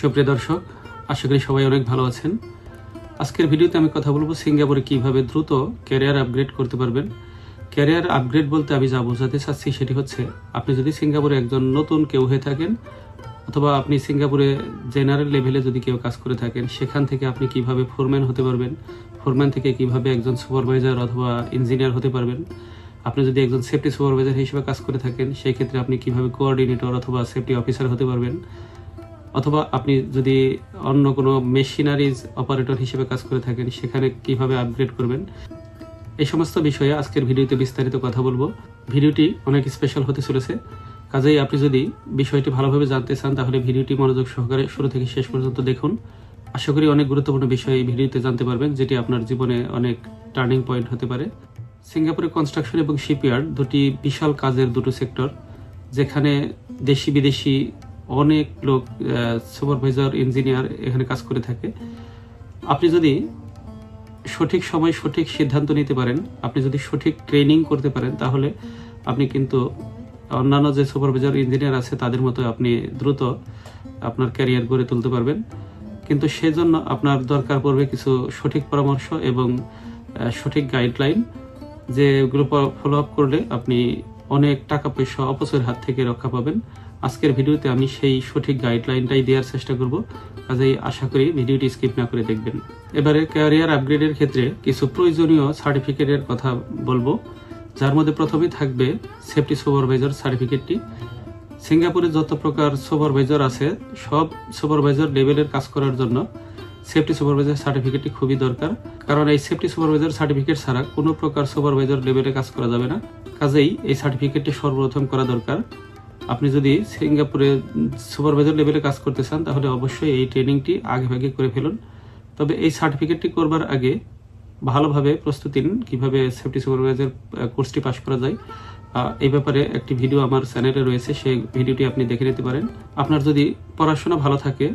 সুপ্রিয় দর্শক, আশা করি সবাই অনেক ভালো আছেন। আজকের ভিডিওতে আমি কথা বলব সিঙ্গাপুরে কীভাবে দ্রুত ক্যারিয়ার আপগ্রেড করতে পারবেন। ক্যারিয়ার আপগ্রেড বলতে আমি যা বোঝাতে চাচ্ছি সেটি হচ্ছে, আপনি যদি সিঙ্গাপুরে একজন নতুন কেউ হয়ে থাকেন, অথবা আপনি সিঙ্গাপুরে জেনারেল লেভেলে যদি কেউ কাজ করে থাকেন, সেখান থেকে আপনি কীভাবে ফোরম্যান হতে পারবেন, ফোরম্যান থেকে কীভাবে একজন সুপারভাইজার অথবা ইঞ্জিনিয়ার হতে পারবেন, আপনি যদি একজন সেফটি সুপারভাইজার হিসেবে কাজ করে থাকেন, সেই ক্ষেত্রে আপনি কীভাবে কোঅর্ডিনেটর অথবা সেফটি অফিসার হতে পারবেন অথবা আপনি যদি অন্য কোনো মেশিনারিজ অপারেটর হিসেবে কাজ করে থাকেন, সেখানে কীভাবে আপগ্রেড করবেন? এই সমস্ত বিষয়ে আজকের ভিডিওতে বিস্তারিত কথা বলব। ভিডিওটি অনেক স্পেশাল হতে চলেছে। কাজেই আপনি যদি বিষয়টি ভালোভাবে জানতে চান, তাহলে ভিডিওটি মনোযোগ সহকারে শুরু থেকে শেষ পর্যন্ত দেখুন। আশা করি অনেক গুরুত্বপূর্ণ বিষয় এই ভিডিওতে জানতে পারবেন, যেটি আপনার জীবনে অনেক টার্নিং পয়েন্ট হতে পারে। সিঙ্গাপুরে কনস্ট্রাকশন এবং শিপইয়ার্ড দুটি বিশাল কাজের দুটো সেক্টর যেখানে দেশি বিদেশি অনেক লোক সুপারভাইজার ইঞ্জিনিয়ার এখানে কাজ করে থাকে। আপনি যদি সঠিক সময় সঠিক সিদ্ধান্ত নিতে পারেন, আপনি যদি সঠিক ট্রেনিং করতে পারেন, তাহলে আপনি কিন্তু অন্যান্য যে সুপারভাইজার ইঞ্জিনিয়ার আছে, তাদের মতো আপনি দ্রুত আপনার ক্যারিয়ার গড়ে তুলতে পারবেন। কিন্তু সেজন্য আপনার দরকার পড়বে কিছু সঠিক পরামর্শ এবং সঠিক গাইডলাইন যেগুলো ফলো আপ করলে আপনি অনেক টাকা পয়সা অপচয়ের হাত থেকে রক্ষা পাবেন। আজকের ভিডিওতে আমি সেই সঠিক গাইডলাইনটাই দেওয়ার চেষ্টা করব। কাজেই আশা করি ভিডিওটি স্কিপ না করে দেখবেন। এবারে ক্যারিয়ার আপগ্রেডের ক্ষেত্রে কিছু প্রয়োজনীয় সার্টিফিকেটের কথা বলব। যার মধ্যে প্রথমেই থাকবে সেফটি সুপারভাইজার সার্টিফিকেটটি সিঙ্গাপুরে যত প্রকার সুপারভাইজার আছে, সব সুপারভাইজার লেভেলের কাজ করার জন্য সেফটি সুপারভাইজার সার্টিফিকেটটি খুবই দরকার। কারণ এই সেফটি সুপারভাইজার সার্টিফিকেট ছাড়া কোনো প্রকার সুপারভাইজার লেভেলে কাজ করা যাবে না। কাজেই এই সার্টিফিকেটটি সর্বপ্রথম করা দরকার। আপনি যদি সিঙ্গাপুরে সুপারভাইজার লেভেলে কাজ করতে চান, তাহলে অবশ্যই এই ট্রেনিংটি আগে ভাগে করে ফেলুন। তবে এই সার্টিফিকেটটি করবার আগে ভালোভাবে প্রস্তুতি নিন, কীভাবে সেফটি সুপারভাইজার কোর্সটি পাশ করা যায়। এই ব্যাপারে একটি ভিডিও আমার চ্যানেলে রয়েছে, সেই ভিডিওটি আপনি দেখে নিতে পারেন। আপনার যদি পড়াশোনা ভালো থাকে,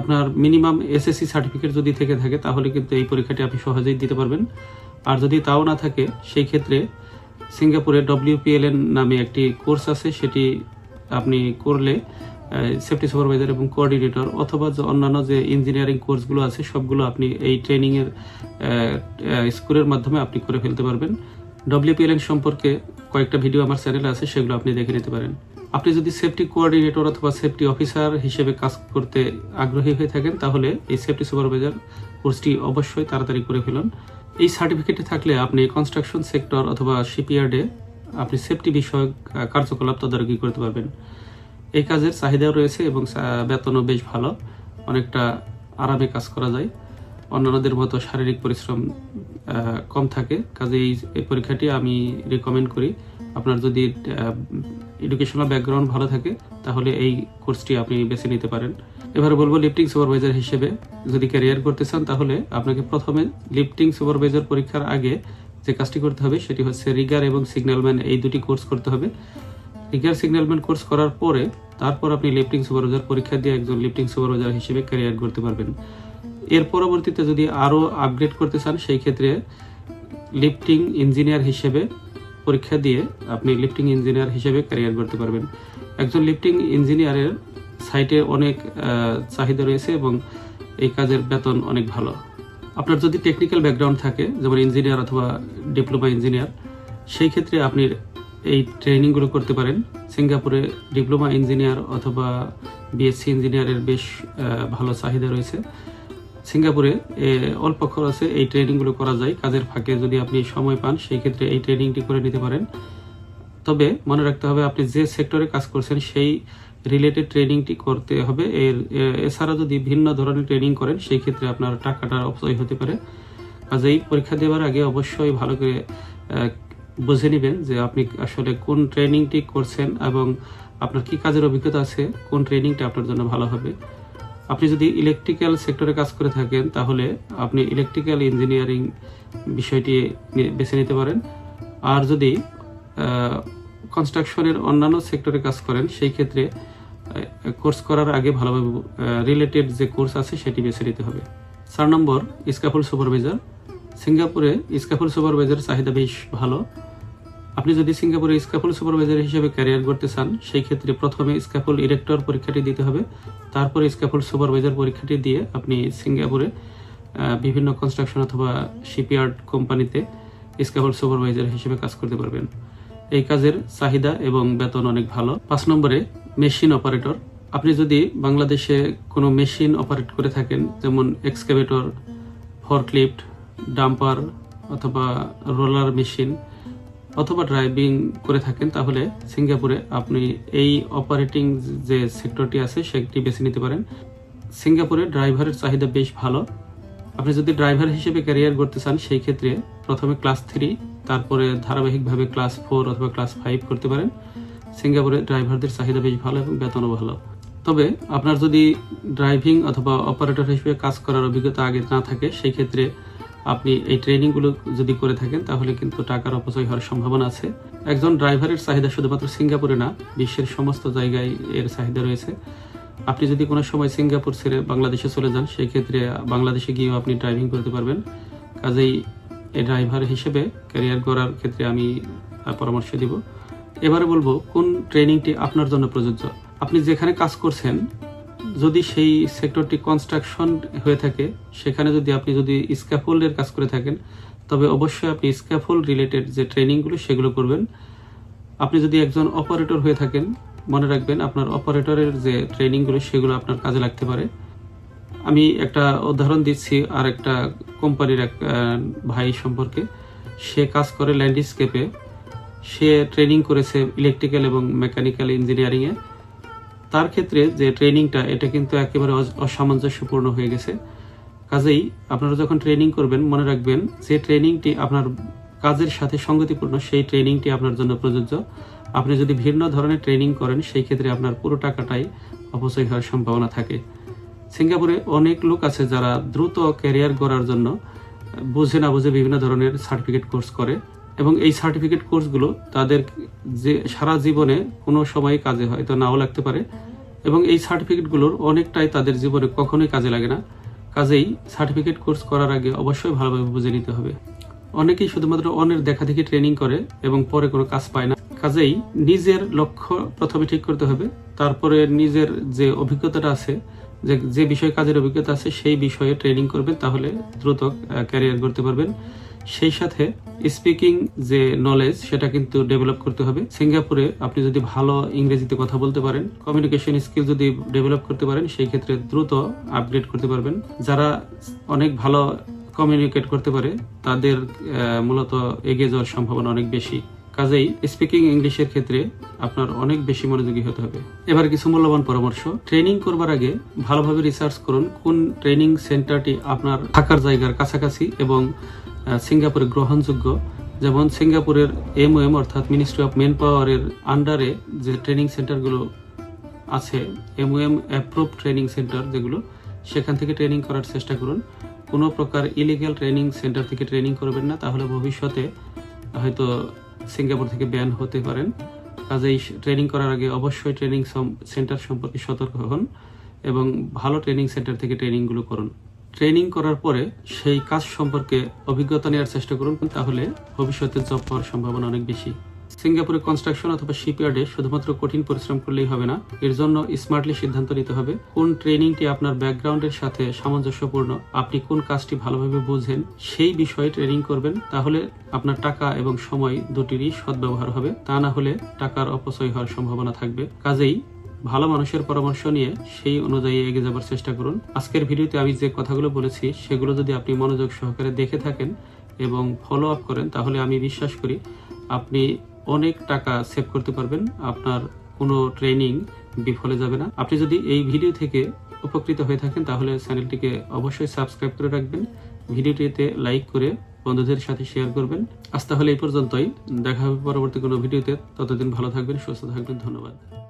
আপনার মিনিমাম এসএসসি সার্টিফিকেট যদি থেকে থাকে, তাহলে কিন্তু এই পরীক্ষাটি আপনি সহজেই দিতে পারবেন। আর যদি তাও না থাকে, সেই ক্ষেত্রে সিঙ্গাপুরে ডব্লিউপিএলএন নামে একটি কোর্স আছে, সেটি আপনি করলে সেফটি সুপারভাইজার এবং কোঅর্ডিনেটর অথবা যে অন্যান্য যে ইঞ্জিনিয়ারিং কোর্সগুলো আছে, সবগুলো আপনি এই ট্রেনিংয়ের স্কুলের মাধ্যমে আপনি করে ফেলতে পারবেন। ডব্লিউপিএলএন সম্পর্কে কয়েকটা ভিডিও আমার চ্যানেলে আছে, সেগুলো আপনি দেখে নিতে পারেন। আপনি যদি সেফটি কোঅর্ডিনেটর অথবা সেফটি অফিসার হিসেবে কাজ করতে আগ্রহী হয়ে থাকেন, তাহলে এই সেফটি সুপারভাইজার কোর্সটি অবশ্যই তাড়াতাড়ি করে ফেলুন। এই সার্টিফিকেটে থাকলে আপনি কনস্ট্রাকশন সেক্টর অথবা শিপইয়ার্ডে আপনি সেফটি বিষয়ক কার্যকলাপ তদারকি করতে পারবেন। এই কাজের চাহিদাও রয়েছে এবং বেতনও বেশ ভালো। অনেকটা আরামে কাজ করা যায়। অন্যান্যদের মতো শারীরিক পরিশ্রম কম থাকে। কাজে এই পরীক্ষাটি আমি রিকমেন্ড করি। আপনার যদি এডুকেশনাল ব্যাকগ্রাউন্ড ভালো থাকে, তাহলে এই কোর্সটি আপনি বেছে নিতে পারেন। এবারে বলব লিফটিং সুপারভাইজার হিসেবে যদি ক্যারিয়ার করতে চান, তাহলে আপনাকে প্রথমে লিফটিং সুপারভাইজার পরীক্ষার আগে যে কাজটি করতে হবে সেটি হচ্ছে রিগার এবং সিগন্যালম্যান এই দুটি কোর্স করতে হবে। রিগার সিগন্যালম্যান কোর্স করার পরে তারপর আপনি লিফটিং সুপারভাইজার পরীক্ষা দিয়ে একজন লিফটিং সুপারভাইজার হিসেবে ক্যারিয়ার করতে পারবেন। এর পরবর্তীতে যদি আরও আপগ্রেড করতে চান, সেই ক্ষেত্রে লিফটিং ইঞ্জিনিয়ার হিসেবে পরীক্ষা দিয়ে আপনি লিফটিং ইঞ্জিনিয়ার হিসেবে ক্যারিয়ার করতে পারবেন। একজন লিফটিং ইঞ্জিনিয়ারের সাইটে অনেক চাহিদা রয়েছে এবং এই কাজের বেতন অনেক ভালো। আপনার যদি টেকনিক্যাল ব্যাকগ্রাউন্ড থাকে, যেমন ইঞ্জিনিয়ার অথবা ডিপ্লোমা ইঞ্জিনিয়ার সেই ক্ষেত্রে আপনি এই ট্রেনিংগুলো করতে পারেন। সিঙ্গাপুরে ডিপ্লোমা ইঞ্জিনিয়ার অথবা বিএসসি ইঞ্জিনিয়ারের বেশ ভালো চাহিদা রয়েছে। সিঙ্গাপুরে অল্প খরচে এই ট্রেনিংগুলো করা যায়। কাজের ফাঁকে যদি আপনি সময় পান, সেই ক্ষেত্রে এই ট্রেনিংটি করে নিতে পারেন। তবে মনে রাখতে হবে, আপনি যে সেক্টরে কাজ করছেন, সেই রিলেটেড ট্রেনিংটি করতে হবে। এর এছাড়া যদি ভিন্ন ধরনের ট্রেনিং করেন, সেই ক্ষেত্রে আপনার টাকাটা অপচয় হতে পারে। কাজেই পরীক্ষা দেওয়ার আগে অবশ্যই ভালো করে বুঝে নেবেন যে আপনি আসলে কোন ট্রেনিংটি করছেন এবং আপনার কি কাজের অভিজ্ঞতা আছে, কোন ট্রেনিংটা আপনার জন্য ভালো হবে। আপনি যদি ইলেকট্রিক্যাল সেক্টরে কাজ করে থাকেন, তাহলে আপনি ইলেকট্রিক্যাল ইঞ্জিনিয়ারিং বিষয়টি বেছে নিতে পারেন। আর যদি কনস্ট্রাকশনের অন্যান্য সেক্টরে কাজ করেন, সেই ক্ষেত্রে কোর্স করার আগে ভালোভাবে রিলেটেড যে কোর্স আছে সেটি বেছে নিতে হবে। চার নম্বর স্কাফুল সুপারভাইজার। সিঙ্গাপুরে স্কাফুল সুপারভাইজার চাহিদা বেশ ভালো। আপনি যদি সিঙ্গাপুরে স্ক্যাপল সুপারভাইজার হিসেবে ক্যারিয়ার করতে চান, সেই ক্ষেত্রে প্রথমে স্ক্যাপল ইরেক্টর পরীক্ষাটি দিতে হবে। তারপরে স্ক্যাপল সুপারভাইজার পরীক্ষাটি দিয়ে আপনি সিঙ্গাপুরে বিভিন্ন কনস্ট্রাকশন অথবা শিপইয়ার্ড কোম্পানিতে স্ক্যাপল সুপারভাইজার হিসেবে কাজ করতে পারবেন। এই কাজের চাহিদা এবং বেতন অনেক ভালো। পাঁচ নম্বরে, মেশিন অপারেটর। আপনি যদি বাংলাদেশে কোনো মেশিন অপারেট করে থাকেন, যেমন এক্সকাভেটর, ফরক্লিফট, ডাম্পার অথবা রোলার মেশিন অথবা ড্রাইভিং করে থাকেন, তাহলে সিঙ্গাপুরে আপনি এই অপারেটিং যে সেক্টরটি আছে, সেটি বেছে নিতে পারেন। সিঙ্গাপুরে ড্রাইভারের চাহিদা বেশ ভালো। আপনি যদি ড্রাইভার হিসেবে ক্যারিয়ার করতে চান, সেই ক্ষেত্রে প্রথমে ক্লাস থ্রি তারপরে ধারাবাহিকভাবে ক্লাস ফোর অথবা ক্লাস ফাইভ করতে পারেন। সিঙ্গাপুরে ড্রাইভারদের চাহিদা বেশ ভালো এবং বেতনও ভালো। তবে আপনার যদি ড্রাইভিং অথবা অপারেটর হিসেবে কাজ করার অভিজ্ঞতা আগে না থাকে সেই ক্ষেত্রে আপনি এই ট্রেনিংগুলো যদি করে থাকেন, তাহলে কিন্তু টাকার অপচয় হওয়ার সম্ভাবনা আছে। একজন ড্রাইভারের চাহিদা শুধুমাত্র সিঙ্গাপুরে না, বিশ্বের সমস্ত জায়গায় এর চাহিদা রয়েছে। আপনি যদি কোনো সময় সিঙ্গাপুর ছেড়ে বাংলাদেশে চলে যান সেই ক্ষেত্রে বাংলাদেশে গিয়েও আপনি ড্রাইভিং করতে পারবেন। কাজেই এই ড্রাইভার হিসেবে ক্যারিয়ার করার ক্ষেত্রে আমি পরামর্শ দিব। এবারে বলব, কোন ট্রেনিংটি আপনার জন্য প্রযোজ্য? আপনি যেখানে কাজ করছেন, যদি সেই সেক্টরটি কনস্ট্রাকশন হয়ে থাকে, সেখানে যদি আপনি যদি স্ক্যাফোল্ডের কাজ করে থাকেন, তবে অবশ্যই আপনি স্ক্যাফোল্ড রিলেটেড যে ট্রেনিংগুলো সেগুলো করবেন। আপনি যদি একজন অপারেটর হয়ে থাকেন, মনে রাখবেন আপনার অপারেটরের যে ট্রেনিংগুলো সেগুলো আপনার কাজে লাগতে পারে। আমি একটা উদাহরণ দিচ্ছি আর একটা কোম্পানির এক ভাই সম্পর্কে। সে কাজ করে ল্যান্ডস্কেপে। সে ট্রেনিং করেছে ইলেকট্রিক্যাল এবং মেকানিক্যাল ইঞ্জিনিয়ারিংয়ে। তার ক্ষেত্রে যে ট্রেনিংটা, এটা কিন্তু একেবারে অস- অসামঞ্জস্যপূর্ণ হয়ে গেছে। কাজেই আপনারা যখন ট্রেনিং করবেন, মনে রাখবেন যে ট্রেনিংটি আপনার কাজের সাথে সঙ্গতিপূর্ণ, সেই ট্রেনিংটি আপনার জন্য প্রযোজ্য। আপনি যদি ভিন্ন ধরনের ট্রেনিং করেন, সেই ক্ষেত্রে আপনার পুরো টাকাটাই অপচয় হওয়ার সম্ভাবনা থাকে। সিঙ্গাপুরে অনেক লোক আছে যারা দ্রুত ক্যারিয়ার করার জন্য বুঝে না বুঝে বিভিন্ন ধরনের সার্টিফিকেট কোর্স করে এবং এই সার্টিফিকেট কোর্সগুলো তাদের যে সারা জীবনে কোনো সময় কাজে হয়তো নাও লাগতে পারে। এবং এই সার্টিফিকেটগুলোর অনেকটাই তাদের জীবনে কখনোই কাজে লাগে না। কাজেই সার্টিফিকেট কোর্স করার আগে অবশ্যই ভালোভাবে বুঝে নিতে হবে। অনেকেই শুধুমাত্র অন্যের দেখা দেখি ট্রেনিং করে এবং পরে কোনো কাজ পায় না। কাজেই নিজের লক্ষ্য প্রথমে ঠিক করতে হবে। তারপরে নিজের যে অভিজ্ঞতাটা আছে, যে যে বিষয়ে কাজের অভিজ্ঞতা আছে, সেই বিষয়ে ট্রেনিং করবেন, তাহলে দ্রুত ক্যারিয়ার করতে পারবেন। সেই সাথে স্পিকিং যে নলেজ সেটা কিন্তু ডেভেলপ করতে হবে। সিঙ্গাপুরে আপনি যদি ভালো ইংরেজিতে কথা বলতে পারেন কমিউনিকেশন স্কিল যদি ডেভেলপ করতে পারেন, সেই ক্ষেত্রে দ্রুত আপগ্রেড করতে পারবেন। যারা অনেক ভালো কমিউনিকেট করতে পারে, তাদের মূলত এগিয়ে যাওয়ার সম্ভাবনা অনেক বেশি। কাজেই স্পিকিং ইংলিশের ক্ষেত্রে আপনার অনেক বেশি মনোযোগী হতে হবে। এবার কিছু মূল্যবান পরামর্শ। ট্রেনিং করবার আগে ভালোভাবে রিসার্চ করুন কোন ট্রেনিং সেন্টারটি আপনার থাকার জায়গার কাছাকাছি এবং সিঙ্গাপুরে গ্রহণযোগ্য। যেমন সিঙ্গাপুরের এমওএম অর্থাৎ মিনিস্ট্রি অফ মেন পাওয়ারের আন্ডারে যে ট্রেনিং সেন্টারগুলো আছে এমওএম অ্যাপ্রুভ ট্রেনিং সেন্টার যেগুলো, সেখান থেকে ট্রেনিং করার চেষ্টা করুন। কোনো প্রকার ইলিগ্যাল ট্রেনিং সেন্টার থেকে ট্রেনিং করবেন না, তাহলে ভবিষ্যতে হয়তো সিঙ্গাপুর থেকে ব্যান হতে পারেন। কাজেই ট্রেনিং করার আগে অবশ্যই ট্রেনিং সেন্টার সম্পর্কে সতর্ক হন এবং ভালো ট্রেনিং সেন্টার থেকে ট্রেনিংগুলো করুন। ট্রেনিং করার পরে সেই কাজ সম্পর্কে অভিজ্ঞতা নেওয়ার চেষ্টা করুন, তাহলে ভবিষ্যতে জব পাওয়ার সম্ভাবনা অনেক বেশি। সিঙ্গাপুরে কনস্ট্রাকশন অথবা শিপইয়ার্ডে শুধুমাত্র কঠিন পরিশ্রম করলেই হবে না। এর জন্য স্মার্টলি সিদ্ধান্ত নিতে হবে কোন ট্রেনিংটি আপনার ব্যাকগ্রাউন্ডের সাথে সামঞ্জস্যপূর্ণ, আপনি কোন কাজটি ভালোভাবে বুঝেন, সেই বিষয়ে ট্রেনিং করবেন, তাহলে আপনার টাকা এবং সময় দুটিরই সদ্ব্যবহার হবে। তা না হলে টাকার অপচয় হওয়ার সম্ভাবনা থাকবে। কাজেই ভালো মানুষের পরামর্শ নিয়ে সেই অনুযায়ী এগিয়ে যাবার চেষ্টা করুন। আজকের ভিডিওতে আমি যে কথাগুলো বলেছি, সেগুলো যদি আপনি মনোযোগ সহকারে দেখে থাকেন এবং ফলো আপ করেন, তাহলে আমি বিশ্বাস করি আপনি অনেক টাকা সেভ করতে পারবেন। আপনার কোনো ট্রেনিং বিফলে যাবে না। আপনি যদি এই ভিডিও থেকে উপকৃত হয়ে থাকেন, তাহলে চ্যানেলটিকে অবশ্যই সাবস্ক্রাইব করে রাখবেন। ভিডিওটিতে লাইক করে বন্ধুদের সাথে শেয়ার করবেন। আজ তাহলে এই পর্যন্তই। দেখা হবে পরবর্তী কোনো ভিডিওতে ততদিন ভালো থাকবেন, সুস্থ থাকবেন। ধন্যবাদ।